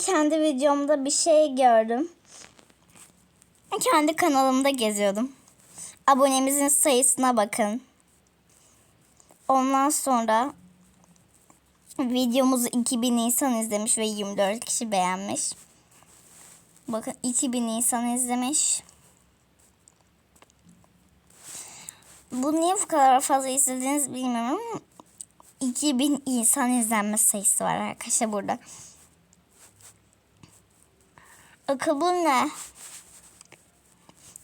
kendi videomda bir şey gördüm. Kendi kanalımda geziyordum. Abonemizin sayısına bakın. Ondan sonra videomuzu 2000 insan izlemiş ve 24 kişi beğenmiş. Bakın 2000 insan izlemiş. Bu niye bu kadar fazla izlediğiniz bilmiyorum ama 2000 insan izlenme sayısı var arkadaşlar burada. Akıl bu ne?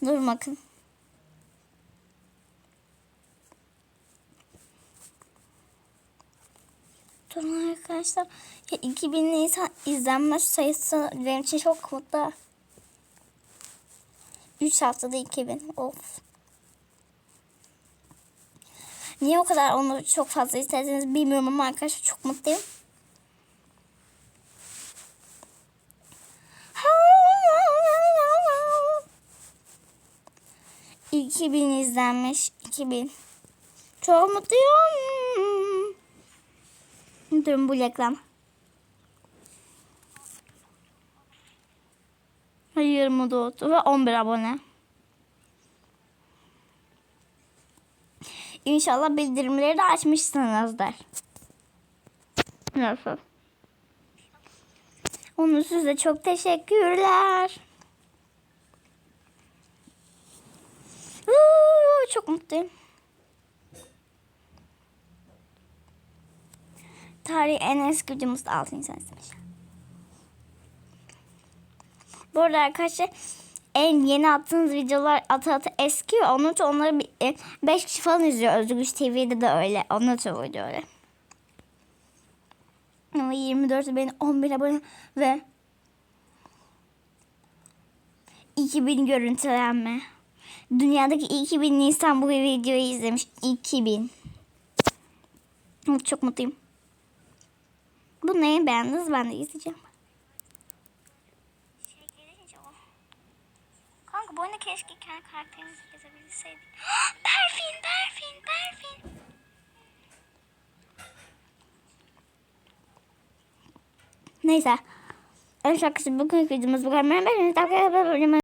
Dur bakın. Durun arkadaşlar. Ya 2000 insan izlenme sayısı benim için çok mutlu. 3 haftada 2000. Of. Niye o kadar onu çok fazla istediğinizi bilmiyorum ama arkadaşlar çok mutluyum. İki bin izlenmiş. 2000. Çok mutluyum. Durun bu reklam. Hayır mı doğdu ve 11 abone. İnşallah bildirimleri de açmışsınızdır. Nasıl? Onun size çok teşekkürler. Çok mutluyum. Tarih en eski videomuz da 6 insan izlemiş. Bu arada arkadaşlar en yeni attığınız videolar atı atı eski. Onun için onları 5 kişi falan izliyor. Özgüç TV'de de öyle. Onun için video öyle. Ama 24 beni 11 abone ve 2000 görüntülenme. Dünyadaki 2000 insan bu videoyu izlemiş. 2000. Çok mutluyum. Bu neyi beğendiniz? Ben de izleyeceğim. Şey gelince o. Kanka bu oyunda keşke kendi karakterimizi gezebilseydik. Perfin, Perfin, Perfin. Neyse. Arkadaşlar bugünkü videomuz bu kadar. Ben